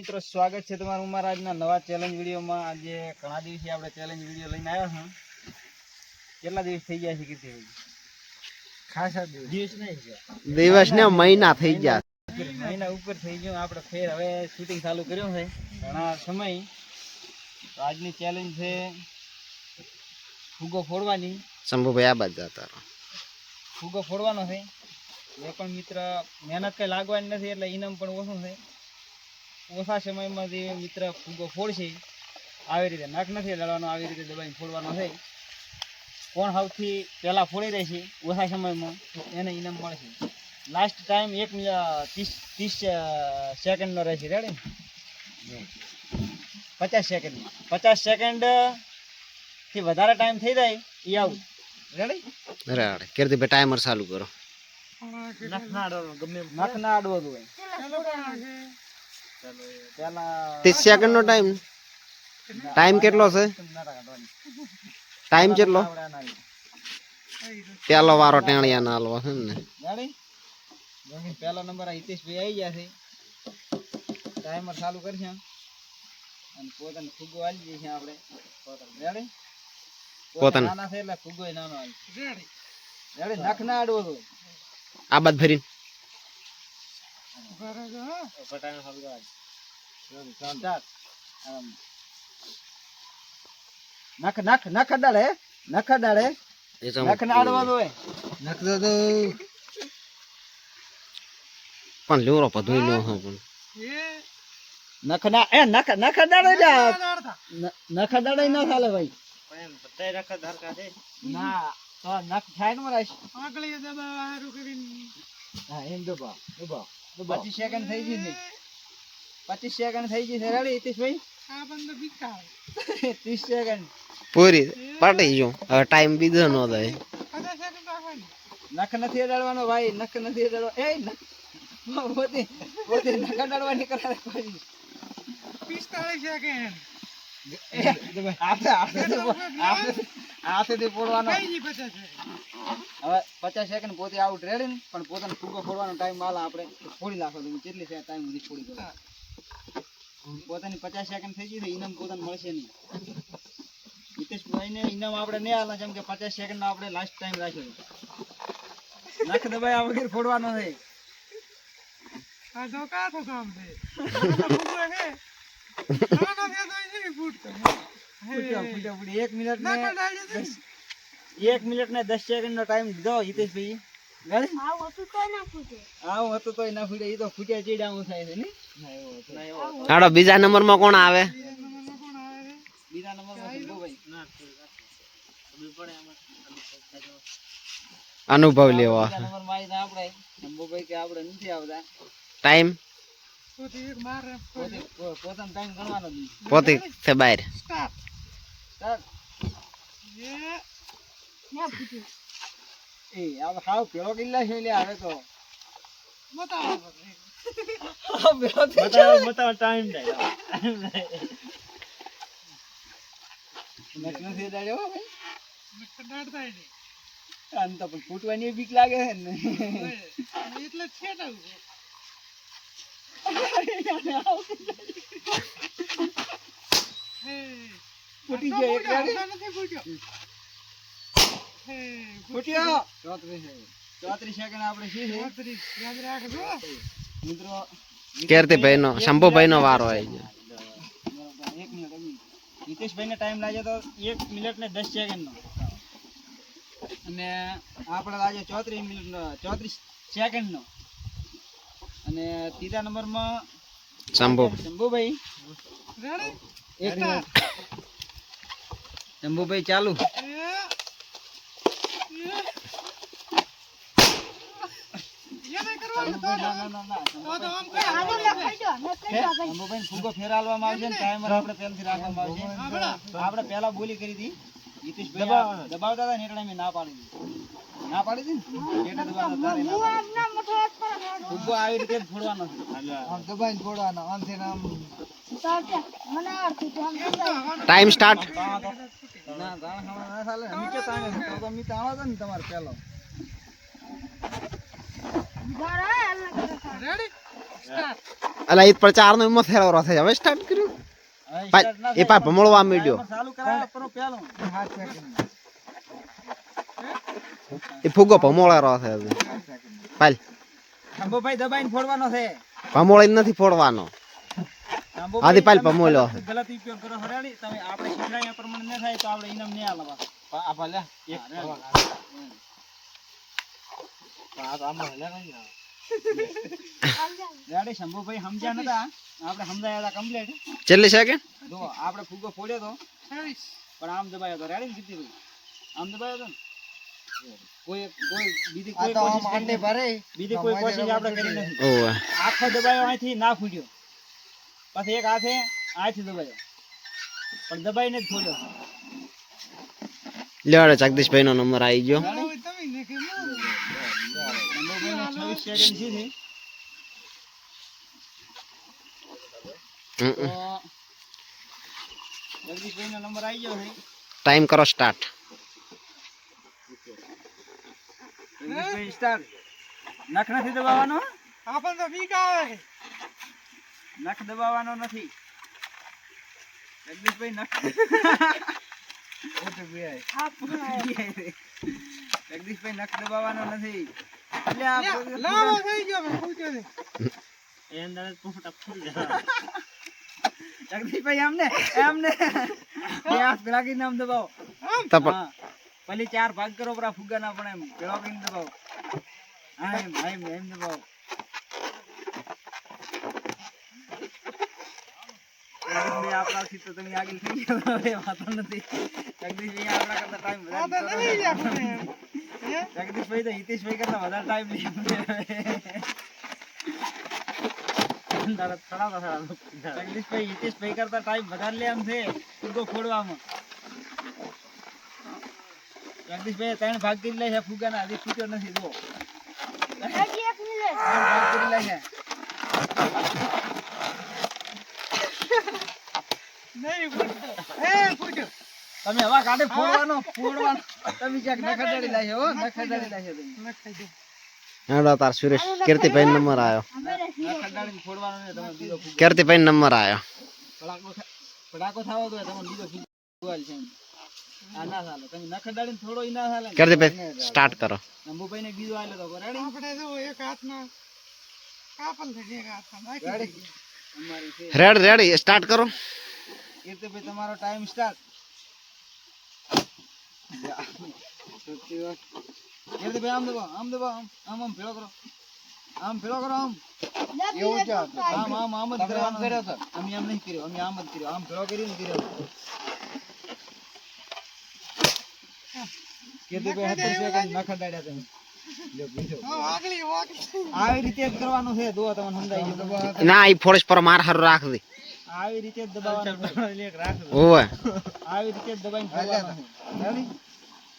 મિત્રો સ્વાગત છે તમારું અમારા આજના નવા ચેલેન્જ વિડીયોમાં. આજે ઘણા દિવસથી આપણે ચેલેન્જ વીડિયો લઈને આવ્યા છું કેટલા દિવસ થઈ ગયા છે કીર્તિભાઈ ખાસા દિવસ. નહીં દિવસ ને મહિના થઈ ગયા. મહિના ઉપર થઈ ગયો. આપણે ફેર હવે શૂટિંગ ચાલુ કર્યું છે. ઘણા સમય. તો આજની ચેલેન્જ છે ફૂગો ફોડવાની. શંભુભાઈ આ બાજુ જતા. ફૂગો ફોડવાનો છે. એ પણ મિત્ર મહેનત કઈ લાગવાની નથી એટલે ઇનામ પણ ઓછું છે. ઓછા સમયમાં જે મિત્ર ફૂગો ફોડશે આવી રીતે નખ નથી લડવાનો આવી રીતે દબાઈને ફોડવાનો છે. કોણ સૌથી પહેલાં ફોડી રહેશે ઓછા સમયમાં એને ઇનામ મળશે. લાસ્ટ ટાઈમ એક ત્રીસ ત્રીસ સેકન્ડનો રહેશે. રેડી પચાસ સેકન્ડ પચાસ સેકન્ડથી વધારે ટાઈમ થઈ જાય એ આવું. રેડી બરાબર કીર્તિભાઈ ટાઈમર ચાલુ કરો. નખ ના અડવો જોઈએ પેલા ત્રીસ સેકન્ડ નો ટાઈમ ટાઈમ કેટલો છે? ટાઈમ કેટલો? પેલો વારો ટેણિયા ના હાલવો છે ને. પેલો પહેલો નંબર હિતેશભાઈ આવી ગયા છે. ટાઈમર ચાલુ કરશે અને પોતાને ફુગો આવી જઈએ છીએ આપણે. પોતાને. રેડી પોતાને. નાના છે એટલે ફુગો નાનો આવી રેડી નખ ના આડવો તો આ બાદ ફરીને ફટાણા કરાય આમ નખ નખ નખ અડાડે નખ અડાડે એ તો નખ ના અડવા જોઈએ નખ તો પણ લેવરો પધુઈ લ્યો હું પણ નખ ના એ નખ નખ અડાડે જા ન- નખ અડાડે ના ચાલે ભાઈ ના તો નખ થાય ને મારા હા એમ દબાવ દબાવ દબાવ પચીસ સેકન્ડ થઈ ગઈ છે પચીસ સેકન્ડ થઈ ગઈ છે. રેડી હિતેશભાઈ? ત્રીસ સેકન્ડ. પૂરી. પાટી જો. હવે ટાઈમ બીજો નો થાય. નખ નથી અડાડવાનો ભાઈ નખ નથી અડાડવા. એ પોતે પોતે નખ અડાડવાની કરારે ભાઈ. એ, હાથે હાથેથી પો- હાથે- હાથેથી ફોડવાનો. હવે પચાસ સેકન્ડ પોતે આઉટ રેડી ને પણ પોતાનો ફૂગો ફોડવાનો ટાઈમ માલ આપણે ફોડી નાખો તમે. કેટલી ટાઈમ સુધી ફોડી દો? પોતાની પચાસ સેકન્ડ થઈ ગઈ ઇનામ પોતાને મળશે નહીં. હિતેશભાઈને ઇનામ આપણે નહીં આલે જેમ કે પચાસ સેકન્ડ આપણે લાસ્ટ ટાઈમ રાખ્યો. નખ દબાયા વગર ફોડવાનો છે. એક મિનિટ ને દસ- એક મિનિટ ને દસ સેકન્ડ નો ટાઈમ દીધો હિતેશભાઈ રેડી? આવું હતું તોય એ તો ફૂટ્યા ચીડા થાય છે બીજા નંબરમાં કોણ આવે? બીજા નંબર અનુભવ લેવો. બીજા નંબરમાં આપણે શંભુભાઈ કે આપણે નથી આવતા. ટાઈમ પોતે ટાઈમ ગણવાનો પોતે છે બહાર. એ આ હાવ પેલો કિલ્લા છે લે તો. ગયો. નખ નથી. આમ પણ ફૂટવાની બીક લાગે છે ને. ફૂટી ગયો એક ગાડી. ફૂટ્યો. ચોત્રીસ ચોત્રીસ સેકન્ડ આપણે શી છે? મિત્રો કીર્તિભાઈ નો શંભુભાઈ નો વારો આવી ગયો. બરોબર, એક મિનિટ એક મિનિટ. ટાઈમ લાગે તો એક મિનિટ ને દસ સેકન્ડનો. અને આપણે લાગે ચોત્રીસ મિનિટ ચોત્રીસ સેકન્ડનો. અને ત્રીજા નંબરમાં શંભુ. શંભુભાઈ. એક મિનિટ. શંભુભાઈ ચાલુ. ફુગ્ગો ફેરવવામાં આવશે ને ટાઈમર આપણે પહેલથી રાખવામાં આવશે. આપણે પહેલા બોલી કરી હતી. દબાવતા હતા ને એટલે મેં ના પાડી દીધી. ના પાડી હતી ને એટલે દબાવતા આવી રીતે ફોડવાનો આમ દબાઈને ફોડવાનો આમથી ને આમ. ટાઈમ સ્ટાર્ટ ના તાણા ખાવા ના ચાલે. નીચે તાણે તો તો મી તાણો ને તમારે પહેલો. અલા ઈ પ્રચાર નો એમાં થેલો રહે છે હવે સ્ટાર્ટ કર્યું. એ પા ભમળવા માંડ્યો. timer ચાલુ કરાવો પણ પેલું એ ફુગો ભમોળા રહે છે હવે પાલ ભાઈ દબાઈને ફોડવાનો છે. ભમોળી નથી ફોડવાનો. આદી પાલ પમોલ્યો ગલત- ગલત ઉપયોગ કરો હરાણી તમે આપણે શીખડાયા પ્રમાણે ન થાય તો આપણે ઇનામ ન આલવા. આ ભલે એક શંભુભાઈ સમજ્યા નતા. આપણે સમજાયા હતા કમ્પ્લીટ છેલ્લી સેકન્ડ જો આપણે ફુગ્ગો ફોડ્યો તો પણ આમ દબાયો તો. રેડી ને કીધું આમ દબાયો તો કોઈ કોઈ બીજી કોઈ કોશિશ. બીજી કોઈ કોશિશ આપણે કરી નથી. ઓવે આખો દબાયો અહીંથી ના ફૂટ્યો. પછી એક હાથે આથી દબાયો. પણ દબાઈને જ ફોડ્યો. લેવાડે જગદીશભાઈ નો નંબર આવી ગયો. શંભુભાઈને 26 સેકન્ડ છે ને. હમ, તો હમ. જગદીશભાઈનો નંબર આવી ગયો છે ટાઈમ કરો સ્ટાર્ટ જગદીશભાઈ સ્ટાર્ટ નખ નથી દબાવવાનો નખ દબાવવાનો નથી જગદીશભાઈ નખ જગદીશભાઈ નખ દબાવવાનો નથી એટલે આ એ અંદર જ ફૂટી જાય. જગદીશભાઈ આમને આમને. બે હાથ ભેગા કરીને દબાવો. તપક પેલી ચાર ભાગ કરો પરા ના પણ એમ ભેળો કરીને દબાવો. હા એમ એમ એમ દબાવો. આપણાથી તો તમે આગળ થઈ ગયા. વાતો વાંધો નથી. જગદીશભાઈ આપણા કરતા ટાઈમ વધારે જગદીશભાઈ તો હિતેશભાઈ કરતા વધારે ટાઈમ લઈ જગદીશભાઈ હિતેશભાઈ કરતા ટાઈમ વધારે લે એમ છે ફુગ્ગો ફોડવામાં જગદીશભાઈ ત્રણ ભાગ કરી લે છે ફુગ્ગાના. હજી ફૂટ્યો નથી જો ત્રણ ભાગ કરી લે છે તમે હવા કાઢે ફોડવાનો ફોડવાનો. તમે ક્યાંક નખડાડી લાવ્યો હો નખડાડી લાવ્યો તમે. હેડો તાર સુરેશ કીર્તિભાઈ નંબર આવ્યો કીર્તિભાઈ નંબર આવ્યો પડાકો થાવો તો તમે બીજો ફુગ્ગો છે આ ના ચાલે તમે નખડાડીને થોડો ઈ ના ચાલે. કીર્તિભાઈ સ્ટાર્ટ કરો. અંબુભાઈ ને બીજો આલે તો રેડી રેડ રેડી સ્ટાર્ટ કરો. કીર્તિભાઈ તમારો ટાઈમ સ્ટાર્ટ કીર્તિભાઈ આમ દબાવો આમ દબાવો આમ આમ આમ ભેળો કરો આમ ભેળો કરો આમ આમ આમ આમ જ કરવાનો છે. અમે આમ નહીં કર્યો અમે આમ જ કર્યો આમ ભેળો કરીને કર્યો કીર્તિભાઈ હાથ ધરશે કે નખ અડાડ્યા તમે લ્યો, બીજો. આવી રીતે જ કરવાનું છે જો તમને સમજાઈ ગયું ના એ ફોરેસ્ટ પર માર હારું રાખ દે આવી રીતે જ દબાવવાનું છે. ઓવે આવી રીતે જ દબાઈને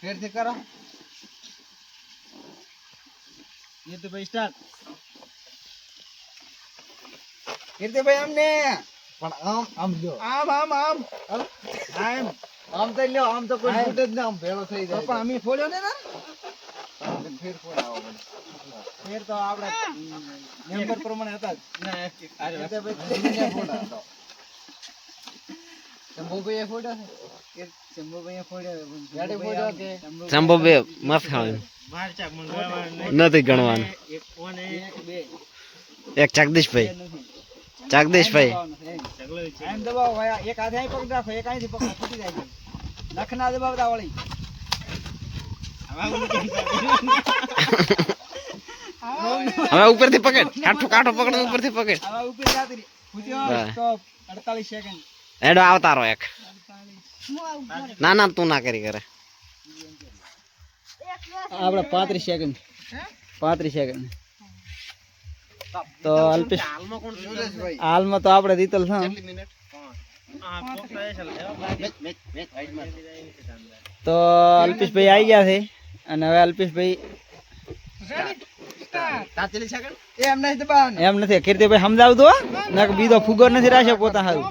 ફેરથી કરો. કીર્તિભાઈ સ્ટાર્ટ કીર્તિભાઈ આમને. પણ આમ આમ જો. આમ આમ આમ. આમ. આમ. તો લ્યો આમ તો કોઈ ફૂટે જ ના આમ ભેળો થઈ જાય. પણ અમે ફોડ્યો ને ના? ફેર ફોડાવો ફેર તો આપણે મેમ્બર પ્રમાણે હતા જ. કીર્તિભાઈ ફોડાતો શંભુભાઈએ ફોડ્યો છે કે શંભુભાઈએ ફોડ્યો છે? પણ ગાડી શંભુભાઈ ફોડ્યો આમ- શંભુભાઈ શંભુ બે મસ્ત ખાવાનું નથી ગણવાનું. એક બે. એક જગદીશભાઈ નથી. જગદીશભાઈ આમ દબાવો ભાઈ એક હાથે અહીં પકડી રાખો એક અહીંથી પકડો ફૂટી જાય છે. નખ ના દબાવતા વળી. હવે ઉપરથી પકડ. કાઠો કાઠો પકડ ઉપરથી પકડ. આવા ઉપર જાતી રહી. ફૂટ્યો હા. સ્ટોપ અડતાલીસ સેકન્ડ હેડો આવતારો એક. ના ના તું ના કરી કરે આપણે પાંત્રીસ સેકન્ડ પાંત્રીસ સેકન્ડ તો અલ્પેશ, હાલમાં તો આપણે જીતલ છે તો અલ્પેશભાઈ આવી ગયા છે, અને હવે અલ્પેશભાઈ એમ નથી કીર્તિભાઈ સમજાવતો, હો? બીજો ફુગો નથી રાખ્યો પોતા હારું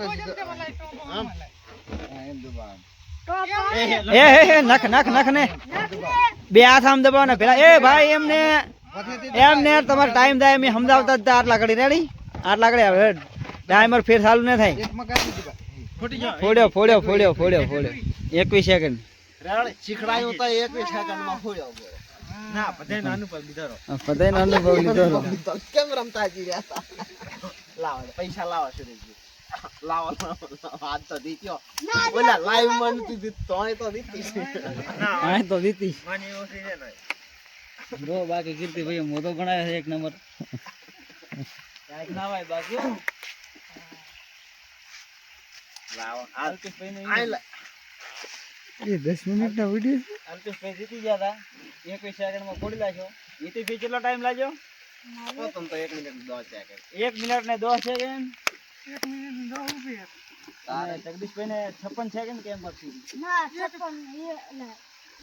એ હે હે નખ નખ નખ ને. બે હાથ આમ દબાવો ને પેલા. એ ભાઈ એમને એમને તમારે ટાઈમ થાય એમ સમજાવતા જ તા આટલા ઘડી રેડી આટલા આગળ આવે ટાઈમર ફેર ચાલુ ન થાય. ફોડ્યો ફોડ્યો ફોડ્યો ફોડ્યો ફોડ્યો. એકવીસ સેકન્ડ શીખડાયું તો એક સેકન્ડમાં ફોડ્યો બધાનો અનુભવ લીધો હતો. કેમ રમતા હજી રહ્યા પૈસા લાવો સુરેશજી. લાવો લાવો લાવો. તો દીત્યો ઓલા લાઈવમાં નથી દીધું તોય તો દીધી હા તો દીધી. બ્રો બાકી કીર્તિ ભાઈ મોટો ગણાય છે એક નંબર. ના ભાઈ બાકી. લાવો આ અલ્પેશભાઈ આ લા- એ દસ મિનિટ ના વીડિયો અલ્પેશભાઈ જીતી ગયા હતા સેકન્ડમાં ફોડી લાગ્યો જીતીભાઈ કેટલો ટાઈમ લાગ્યો? તમ તો એક મિનિટ દો સેકન્ડ એક મિનિટ ને દસ સેકન્ડ અને જગદીશભાઈ ને છપ્પન સેકન્ડ કેમ પછી ના છપ્પન છે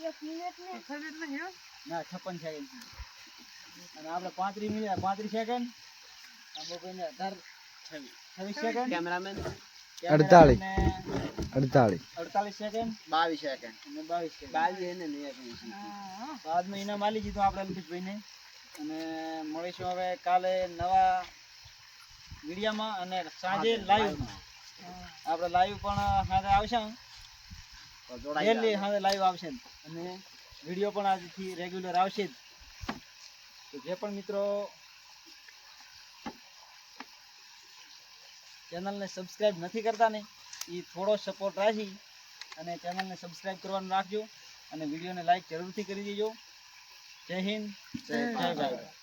એક મિનિટ ને. ના છપ્પન સેકન્ડ અને આપણે પાંત્રીસ મિનિટ પાંત્રીસ સેકન્ડ અંબુભાઈને અઢાર છવ્વીસ. Second cameraman? અડતાલીસ અડતાલીસ અડતાલીસ સેકન્ડ બાવીસ સેકન્ડ અને બાવીસ સેકન્ડ બાવીસ ને. બાદમાં ઇનામ આલી દીધું આપણે અલ્પેશભાઈને અને મળીશું હવે કાલે નવા વિડીયામાં અને સાંજે લાઈવમાં આપણે લાઈવ પણ સાંજે આવશે ડેલી જાઓ. લાઈવ આવશે અને વીડિયો પણ આજથી રેગ્યુલર આવશે જ. તો જે પણ મિત્રો ચેનલને સબસ્ક્રાઇબ નથી કરતા ને એ થોડો સપોર્ટ રાખી અને ચેનલને સબસ્ક્રાઇબ કરવાનું રાખજો. અને વિડીયોને લાઈક જરૂરથી કરી દેજો. જય હિન્દ જય ભારત.